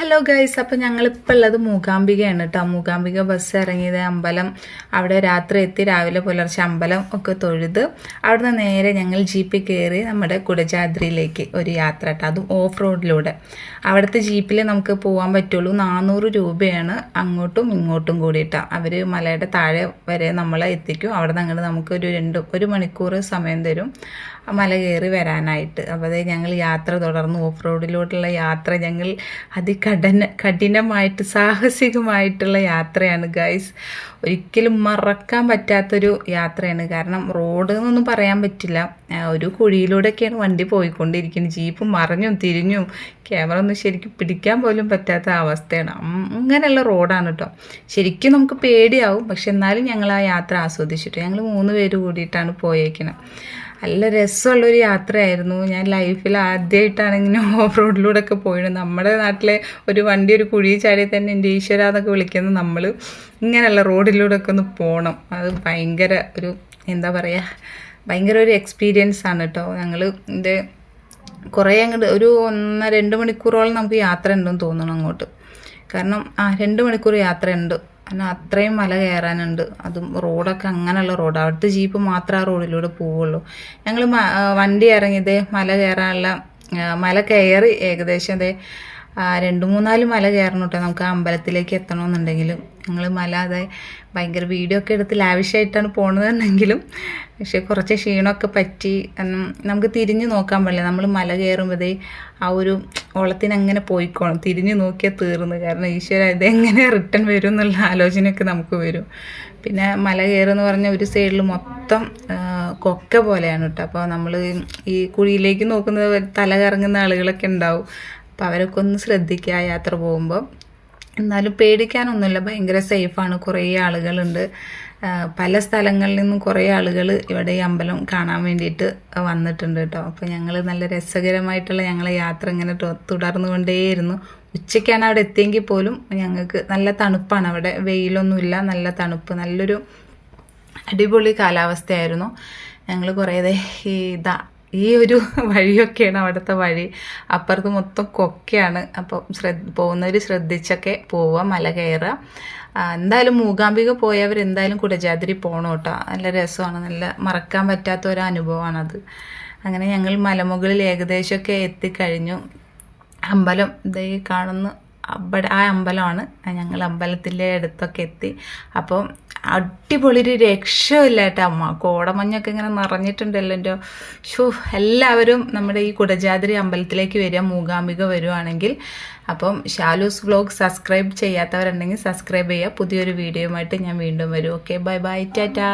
Hello guys അപ്പോൾ ഞങ്ങളിപ്പോൾ ഉള്ളത് മൂകാംബികയാണ് കേട്ടോ മൂകാംബിക ബസ് ഇറങ്ങിയത് അമ്പലം. അവിടെ രാത്രി എത്തി. രാവിലെ പുലർച്ചെ അമ്പലം ഒക്കെ തൊഴുത് അവിടുന്ന് നേരെ ഞങ്ങൾ ജീപ്പിൽ കയറി നമ്മുടെ കുടജാദ്രിയിലേക്ക് ഒരു യാത്ര കേട്ടോ അതും ഓഫ് റോഡിലൂടെ അവിടുത്തെ ജീപ്പിൽ നമുക്ക് പോകാൻ പറ്റുള്ളൂ. നാനൂറ് രൂപയാണ് അങ്ങോട്ടും ഇങ്ങോട്ടും കൂടിയിട്ടാണ് അവർ മലയുടെ താഴെ വരെ നമ്മളെ എത്തിക്കും. അവിടെ നിന്ന് അങ്ങോട്ട് നമുക്ക് ഒരു രണ്ട് ഒരു മണിക്കൂർ സമയം തരും മല കയറി വരാനായിട്ട്. അപ്പോൾ ഞങ്ങൾ യാത്ര തുടർന്നു. ഓഫ് റോഡിലോട്ടുള്ള യാത്ര ഞങ്ങൾ അതികഠിന കഠിനമായിട്ട് സാഹസികമായിട്ടുള്ള യാത്രയാണ് ഗൈസ് ഒരിക്കലും മറക്കാൻ പറ്റാത്തൊരു യാത്രയാണ്. കാരണം റോഡ് എന്നൊന്നും പറയാൻ പറ്റില്ല. ഒരു കുഴിയിലൂടെയൊക്കെയാണ് വണ്ടി പോയിക്കൊണ്ടിരിക്കുന്നത് ജീപ്പ് മറിഞ്ഞും തിരിഞ്ഞും ക്യാമറ ഒന്നും ശരിക്കും പിടിക്കാൻ പോലും പറ്റാത്ത അവസ്ഥയാണ്. അങ്ങനെയുള്ള റോഡാണ് കേട്ടോ ശരിക്കും നമുക്ക് പേടിയാവും. പക്ഷെ എന്നാലും ഞങ്ങൾ ആ യാത്ര ആസ്വദിച്ചിട്ട് ഞങ്ങൾ മൂന്ന് പേര് കൂടിയിട്ടാണ് പോയേക്കുന്നത് നല്ല രസമുള്ളൊരു യാത്രയായിരുന്നു. ഞാൻ ലൈഫിൽ ആദ്യമായിട്ടാണ് ഇങ്ങനെ ഓഫ് റോഡിലൂടെയൊക്കെ പോയത് നമ്മുടെ നാട്ടിലെ ഒരു വണ്ടി ഒരു കുഴി ചാടി തന്നെ എന്റെ ഈശ്വര എന്നൊക്കെ വിളിക്കുന്നത് നമ്മൾ ഇങ്ങനെയുള്ള റോഡിലൂടെ ഒക്കെ ഒന്ന് പോകണം അത് ഭയങ്കര ഒരു എന്താ പറയുക ഭയങ്കര ഒരു എക്സ്പീരിയൻസ് ആണ് കേട്ടോ ഞങ്ങൾ ഇത് കുറേ അങ്ങോട്ട് ഒരു ഒന്ന് രണ്ട് മണിക്കൂറോളം നമുക്ക് യാത്ര ഉണ്ടെന്ന് തോന്നണം അങ്ങോട്ട്. കാരണം ആ രണ്ട് മണിക്കൂർ യാത്രയുണ്ട് കാരണം അത്രയും മല കയറാനുണ്ട്. അതും റോഡൊക്കെ അങ്ങനെയുള്ള റോഡ്. അവിടുത്തെ ജീപ്പ് മാത്രമേ ആ റോഡിലൂടെ പോവുള്ളൂ. ഞങ്ങൾ വണ്ടി ഇറങ്ങിയത് മല കയറാനുള്ള മല കയറി ഏകദേശം അതേ രണ്ട് മൂന്നാൽ മല കയറണം കേട്ടോ നമുക്ക് അമ്പലത്തിലേക്ക് എത്തണമെന്നുണ്ടെങ്കിലും ഞങ്ങൾ മല അതെ ഭയങ്കര വീഡിയോ ഒക്കെ എടുത്ത് ലാവിഷായിട്ടാണ് പോണതെന്നുണ്ടെങ്കിലും പക്ഷെ കുറച്ച് ക്ഷീണമൊക്കെ പറ്റി. നമുക്ക് തിരിഞ്ഞു നോക്കാൻ പാടില്ല നമ്മൾ മല കയറുമ്പോഴേ ആ ഒരു ഓളത്തിന് അങ്ങനെ പോയിക്കോണം. തിരിഞ്ഞു നോക്കിയാൽ തീർന്നു. കാരണം ഈശ്വര ഇത് എങ്ങനെ റിട്ടേൺ വരും എന്നുള്ള ആലോചനയൊക്കെ നമുക്ക് വരും. പിന്നെ മല കയറുമെന്ന് പറഞ്ഞാൽ ഒരു സൈഡിൽ മൊത്തം കൊക്ക പോലെയാണ് കേട്ടോ അപ്പോൾ നമ്മൾ ഈ കുഴിയിലേക്ക് നോക്കുന്ന തല കറങ്ങുന്ന ആളുകളൊക്കെ ഉണ്ടാവും. അപ്പോൾ അവരൊക്കെ ഒന്ന് ശ്രദ്ധിക്കുക യാത്ര പോകുമ്പോൾ എന്നാലും പേടിക്കാനൊന്നുമില്ല. ഭയങ്കര സേഫാണ് കുറേ ആളുകളുണ്ട്. പല സ്ഥലങ്ങളിൽ നിന്നും കുറേ ആളുകൾ ഇവിടെ ഈ അമ്പലം കാണാൻ വേണ്ടിയിട്ട് വന്നിട്ടുണ്ട് കേട്ടോ. അപ്പോൾ ഞങ്ങൾ നല്ല രസകരമായിട്ടുള്ള ഞങ്ങളെ യാത്ര ഇങ്ങനെ തുടർന്നു തുടർന്നുകൊണ്ടേയിരുന്നു. ഉച്ചയ്ക്കാണ് അവിടെ എത്തിയെങ്കിൽ പോലും ഞങ്ങൾക്ക് നല്ല തണുപ്പാണ്. അവിടെ വെയിലൊന്നുമില്ല. നല്ല തണുപ്പ്. നല്ലൊരു അടിപൊളി കാലാവസ്ഥയായിരുന്നു. ഞങ്ങൾ കുറേ ഈ ഇതാ ഈ ഒരു വഴിയൊക്കെയാണ് അവിടുത്തെ വഴി. അപ്പുറത്ത് മൊത്തം കൊക്കയാണ്. അപ്പം ശ്രദ്ധ പോകുന്നവർ ശ്രദ്ധിച്ചൊക്കെ പോവുക മല കയറുക എന്തായാലും മൂകാംബിക പോയവർ എന്തായാലും കുടജാതിരി പോകണം കേട്ടോ നല്ല രസമാണ്. നല്ല മറക്കാൻ പറ്റാത്ത ഒരു അനുഭവമാണത് അങ്ങനെ ഞങ്ങൾ മലമുകളിൽ ഏകദേശമൊക്കെ എത്തിക്കഴിഞ്ഞു. അമ്പലം ഇതേ കാണുന്ന അവിടെ ആ അമ്പലമാണ്. ഞങ്ങൾ അമ്പലത്തിന്റെ അടുത്തൊക്കെ എത്തി. അപ്പം അടിപൊളി ഒരു രക്ഷയില്ല കേട്ടോ അമ്മ. കോടമഞ്ഞൊക്കെ ഇങ്ങനെ നിറഞ്ഞിട്ടുണ്ടല്ലോ എന്റെ ഷൂ എല്ലാവരും നമ്മുടെ ഈ കുടജാതിരി അമ്പലത്തിലേക്ക് വരിക മൂകാംബിക വരുവാണെങ്കിൽ. അപ്പം ഷാലൂസ് വ്ലോഗ് സബ്സ്ക്രൈബ് ചെയ്യാത്തവരുണ്ടെങ്കിൽ സബ്സ്ക്രൈബ് ചെയ്യുക. പുതിയൊരു വീഡിയോയുമായിട്ട് ഞാൻ വീണ്ടും വരും. Okay bye bye Tata.